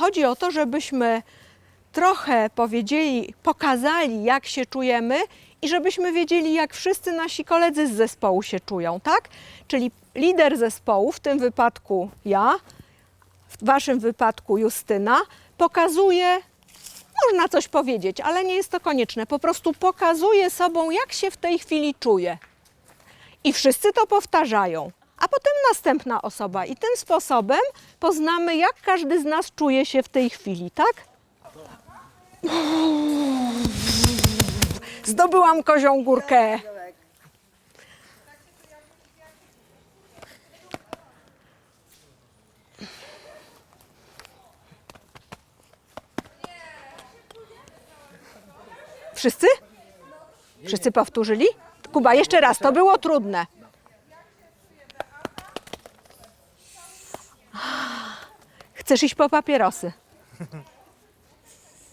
Chodzi o to, żebyśmy trochę powiedzieli, pokazali, jak się czujemy i żebyśmy wiedzieli, jak wszyscy nasi koledzy z zespołu się czują, tak? Czyli lider zespołu, w tym wypadku ja, w waszym wypadku Justyna, pokazuje, można coś powiedzieć, ale nie jest to konieczne, po prostu pokazuje sobą, jak się w tej chwili czuje. I wszyscy to powtarzają, a potem następna osoba. I tym sposobem poznamy, jak każdy z nas czuje się w tej chwili, tak? Zdobyłam kozią górkę. Wszyscy? Wszyscy powtórzyli? Kuba, jeszcze raz, to było trudne. Chcesz iść po papierosy?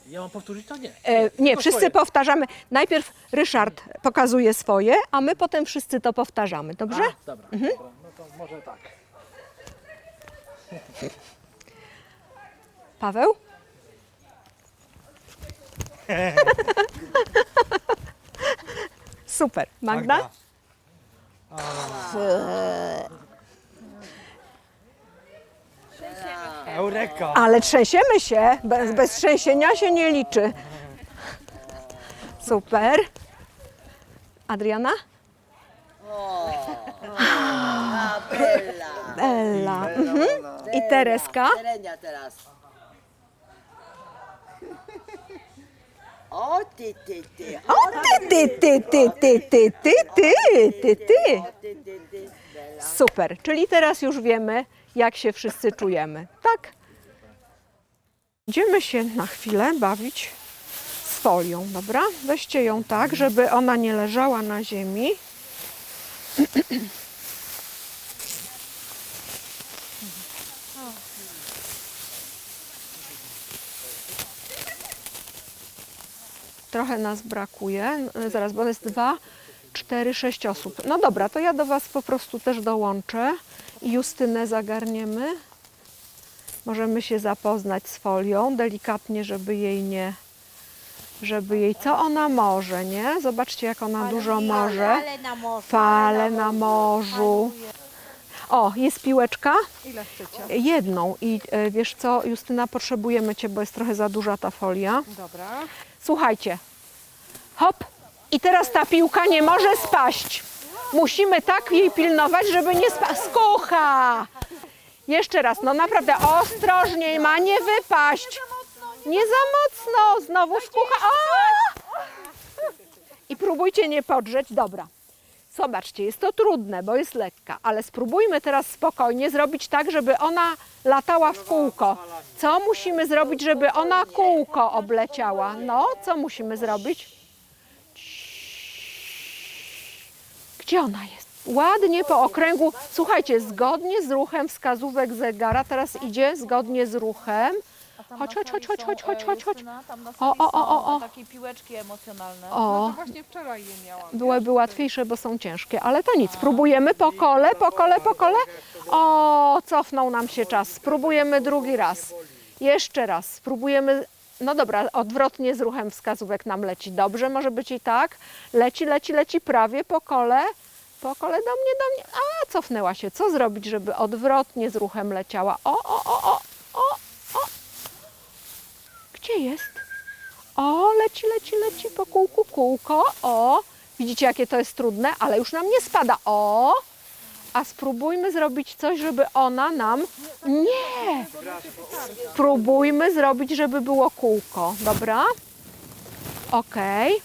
Ja mam powtórzyć to? Nie. E, nie, wszyscy swoje. powtarzamy. Najpierw Ryszard pokazuje swoje, a my potem wszyscy to powtarzamy, dobrze? A, dobra, dobra, no to może tak. Paweł? Super. Magda? Eureka! Ale trzęsiemy się. Bez, bez trzęsienia się nie liczy. Super. Adriana? A, Bella. Ella. Mhm. I Tereska? Terenia teraz. O ty, ty, ty. O ty, ty, ty, ty, ty, ty, ty, ty, ty, ty. ty, ty, ty. Bella. Super, czyli teraz już wiemy, jak się wszyscy czujemy, tak? Będziemy się na chwilę bawić z folią, dobra? Weźcie ją tak, żeby ona nie leżała na ziemi. Trochę nas brakuje. Zaraz, bo jest dwa, cztery, sześć osób. No dobra, to ja do Was po prostu też dołączę Justynę zagarniemy. Możemy się zapoznać z folią delikatnie, żeby jej nie. Żeby jej. Co ona może, nie? Zobaczcie, jak ona dużo może. Ale na morzu. Fale na morzu. O, jest piłeczka. Ile chcecie? Jedną. I e, wiesz co, Justyna, potrzebujemy Cię, bo jest trochę za duża ta folia. Dobra. Słuchajcie, hop, i teraz ta piłka nie może spaść. Musimy tak jej pilnować, żeby nie spaść. Skucha! Jeszcze raz, no naprawdę ostrożniej, ma nie wypaść. Nie za mocno, znowu skucha. O! I próbujcie nie podrzeć, dobra. Zobaczcie, jest to trudne, bo jest lekka, ale spróbujmy teraz spokojnie zrobić tak, żeby ona latała w kółko. Co musimy zrobić, żeby ona kółko obleciała? No, co musimy zrobić? Gdzie ona jest? Ładnie po okręgu. Słuchajcie, zgodnie z ruchem wskazówek zegara, teraz idzie zgodnie z ruchem. Chodź, chodź, chodź, chodź, chodź, chodź, chodź, chodź. Na O, o, o, o, takie piłeczki emocjonalne. O, To właśnie wczoraj je miałam. byłyby łatwiejsze, bo są ciężkie, ale to nic. Spróbujemy po kole, po kole, po kole. O, cofnął nam się czas. Spróbujemy drugi raz. Jeszcze raz. Spróbujemy. No dobra, odwrotnie z ruchem wskazówek nam leci. Dobrze, może być i tak. Leci, leci, leci prawie po kole. Po kole do mnie, do mnie. A, cofnęła się. Co zrobić, żeby odwrotnie z ruchem leciała? O, o, o, o, o, o. Gdzie jest? O, leci, leci, leci po kółku, kółko. O, widzicie jakie to jest trudne, ale już nam nie spada. O, a spróbujmy zrobić coś, żeby ona nam... Nie! Spróbujmy zrobić, żeby było kółko, dobra? Okej.